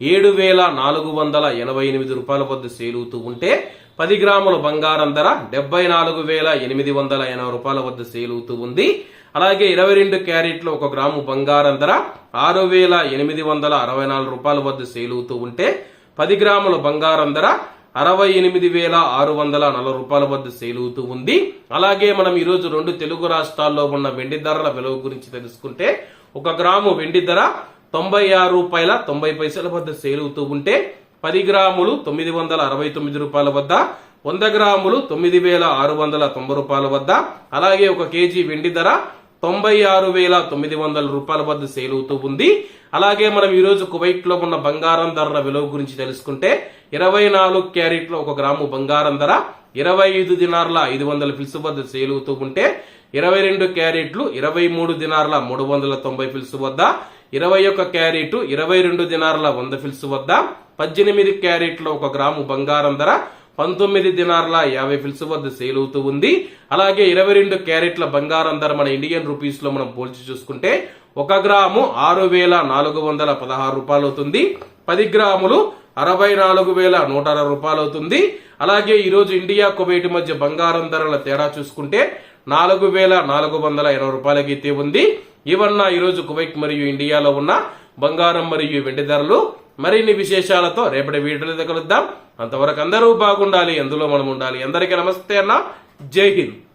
ఏడు వేల నాలుగు వందల ఎనభై ఎనిమిది రూపాయల వద్ద సేలుతూ ఉంటే పది గ్రాముల బంగారం ధర డెబ్బై నాలుగు వేల ఎనిమిది వందల ఎనభై రూపాయల వద్ద సేలుతూ ఉంది. అలాగే ఇరవై రెండు క్యారెట్లు ఒక గ్రాము బంగారం ధర ఆరు వేల ఎనిమిది వందల అరవై నాలుగు రూపాయల వద్ద సేలుతూ ఉంటే పది గ్రాముల బంగారం ధర అరవై ఎనిమిది వేల ఆరు వందల నలభై రూపాయల వద్ద సేలుతూ ఉంది. అలాగే మనం ఈరోజు రెండు తెలుగు రాష్ట్రాల్లో ఉన్న వెండి ధరల విలువ గురించి తెలుసుకుంటే ఒక గ్రాము వెండి ధర తొంభై ఆరు రూపాయల తొంభై పైసల వద్ద సేలుతూ ఉంటే పది గ్రాములు తొమ్మిది వందల అరవై తొమ్మిది రూపాయల వద్ద వంద గ్రాములు తొమ్మిది వేల ఆరు వందల తొంభై రూపాయల వద్ద అలాగే ఒక కేజీ వెండి ధర తొంభై ఆరు వేల తొమ్మిది వందల రూపాయల వద్ద సేల్ అవుతూ ఉంది. అలాగే మనం ఈరోజు కువైట్లో కువైట్లో ఉన్న బంగారం ధరల విలువ గురించి తెలుసుకుంటే ఇరవై నాలుగు క్యారెట్లో ఒక గ్రాము బంగారం ధర ఇరవై ఐదు దినార్ల ఐదు వందల పిలుసు వద్ద సేల్ అవుతూ ఉంటే ఇరవై రెండు క్యారెట్లు ఇరవై మూడు దినార్ల మూడు వందల తొంభై పిలుసు వద్ద ఇరవై ఒక్క క్యారెట్ ఇరవై రెండు దినార్ల వంద ఫిల్స్ వద్ద పద్దెనిమిది క్యారెట్ల ఒక గ్రాము బంగారం ధర పంతొమ్మిది దినార్ల యాభై ఫిల్స్ వద్ద సేల్ అవుతూ ఉంది. అలాగే ఇరవై రెండు క్యారెట్ల బంగారం ధర మన ఇండియన్ రూపీస్లో మనం పోల్చి చూసుకుంటే ఒక గ్రాము ఆరు వేల నాలుగు వందల పదహారు రూపాయలు అవుతుంది పది గ్రాములు అరవై నాలుగు వేల నూట అరవై రూపాయలు అవుతుంది. అలాగే ఈరోజు ఇండియా కువైట్ మధ్య బంగారం ధరల తేడా చూసుకుంటే నాలుగు వేల నాలుగు వందల ఎనభై రూపాయలకైతే ఉంది. ఇవన్న ఈరోజు కువైట్ మరియు ఇండియాలో ఉన్న బంగారం మరియు వెండి ధరలు. మరిన్ని విశేషాలతో రేపటి వీడియోలో కలుద్దాం. అంతవరకు అందరూ బాగుండాలి అందులో మనం ఉండాలి. అందరికీ నమస్తే అన్న. జై హింద్.